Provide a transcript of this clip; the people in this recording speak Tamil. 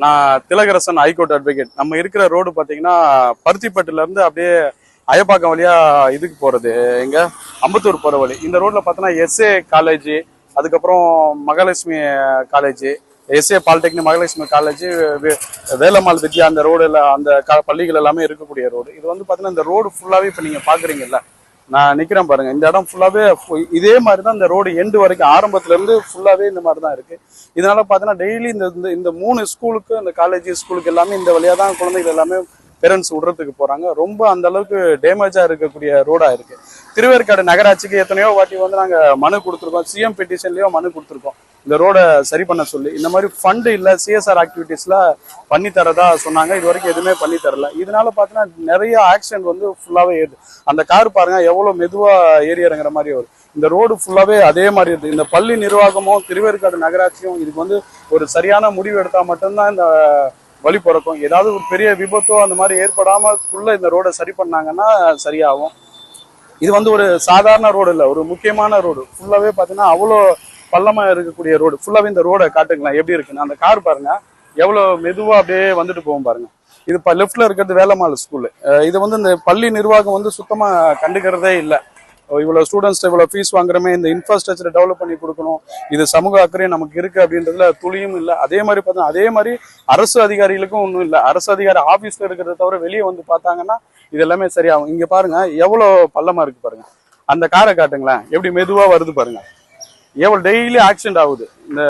நான் திலகரசன் ஹைகோர்ட் அட்வொகேட் நம்ம இருக்கிற ரோடு பார்த்தீங்கன்னா பருத்திப்பட்டுலேருந்து அப்படியே அயப்பாக்கம் வழியா இதுக்கு போகிறது எங்க? அம்பத்தூர் போகிற வழி. இந்த ரோட்டில் பார்த்தோன்னா எஸ்ஏ காலேஜ் அதுக்கப்புறம் Mahalakshmi college S A polytechnic Mahalakshmi college Velammal Vidya அந்த ரோடு அந்த பள்ளிகள் எல்லாமே இருக்கக்கூடிய ரோடு இது வந்து பார்த்தீங்கன்னா இந்த ரோடு ஃபுல்லாகவே இப்போ நீங்கள் பார்க்குறீங்கல்ல நான் நிக்கிறேன் பாருங்க. இந்த இடம் ஃபுல்லாவே ஃபு- இதே மாதிரி தான் இந்த ரோடு எண்டு வரைக்கும் ஆரம்பத்துல இருந்து ஃபுல்லாவே இந்த மாதிரி தான் இருக்கு. இதனால பாத்தீங்கன்னா டெய்லி இந்த இந்த- இந்த மூணு ஸ்கூலுக்கு இந்த காலேஜ் ஸ்கூலுக்கு எல்லாமே இந்த வழியா தான் குழந்தைகள் எல்லாமே பேரண்ட்ஸ் விடுறதுக்கு போறாங்க. ரொம்ப அந்த அளவுக்கு டேமேஜா இருக்கக்கூடிய ரோடா இருக்கு. திருவேற்காடு நகராட்சிக்கு எத்தனையோ வாட்டி வந்து நாங்கள் மனு கொடுத்துருக்கோம். சிஎம் பெட்டிஷன்லயோ மனு கொடுத்துருக்கோம். இந்த ரோடை சரி பண்ண சொல்லி இந்த மாதிரி ஃபண்டு இல்லை சிஎஸ்ஆர் ஆக்டிவிட்டீஸில் பண்ணி தரதா சொன்னாங்க. இது வரைக்கும் எதுவுமே பண்ணி தரல. இதனால பார்த்தீங்கன்னா நிறைய ஆக்சிடென்ட் வந்து ஃபுல்லாகவே ஏறுது. அந்த கார் பாருங்க எவ்வளோ மெதுவாக ஏறி இறங்குற மாதிரி வரும். இந்த ரோடு ஃபுல்லாகவே அதே மாதிரி இருக்குது இந்த பள்ளி நிர்வாகமும் திருவேற்காடு நகராட்சியும் இதுக்கு வந்து ஒரு சரியான முடிவு எடுத்தால் மட்டும்தான் இந்த வழி பிறக்கும். ஏதாவது ஒரு பெரிய விபத்தோ அந்த மாதிரி ஏற்படாமக்குள்ள இந்த ரோடை சரி பண்ணாங்கன்னா சரியாகும். இது வந்து ஒரு சாதாரண ரோடு இல்லை ஒரு முக்கியமான ரோடு ஃபுல்லாகவே பார்த்தீங்கன்னா அவ்வளோ பள்ளமாக இருக்கக்கூடிய ரோடு ஃபுல்லாகவே இந்த ரோடை காட்டுங்களேன் எப்படி இருக்குன்னு. அந்த கார் பாருங்க எவ்வளோ மெதுவாக அப்படியே வந்துட்டு போகும் பாருங்க. இது இப்போ லெஃப்டில் இருக்கிறது வேலம்மாள் ஸ்கூலு இது வந்து இந்த பள்ளி நிர்வாகம் வந்து சுத்தமாக கண்டுக்கிறதே இல்லை. இவ்வளோ ஸ்டூடெண்ட்ஸ் இவ்வளோ ஃபீஸ் வாங்குறமே இந்த இன்ஃப்ராஸ்ட்ரக்சரை டெவலப் பண்ணி கொடுக்கணும். இது சமூக அக்கறை நமக்கு இருக்கு அப்படின்றதுல துளியும் இல்லை. அதே மாதிரி பார்த்தா அதே மாதிரி அரசு அதிகாரிகளுக்கும் ஒன்றும் இல்லை. அரசு அதிகாரி ஆஃபீஸில் இருக்கிறத தவிர வெளியே வந்து பார்த்தாங்கன்னா இது எல்லாமே சரியாகும். இங்கே பாருங்கள் எவ்வளோ பள்ளமாக இருக்கு பாருங்க. அந்த காரை காட்டுங்களேன். எப்படி மெதுவாக வருது பாருங்க. எவ்வளோ டெய்லி ஆக்சிடென்ட் ஆகுது. இந்த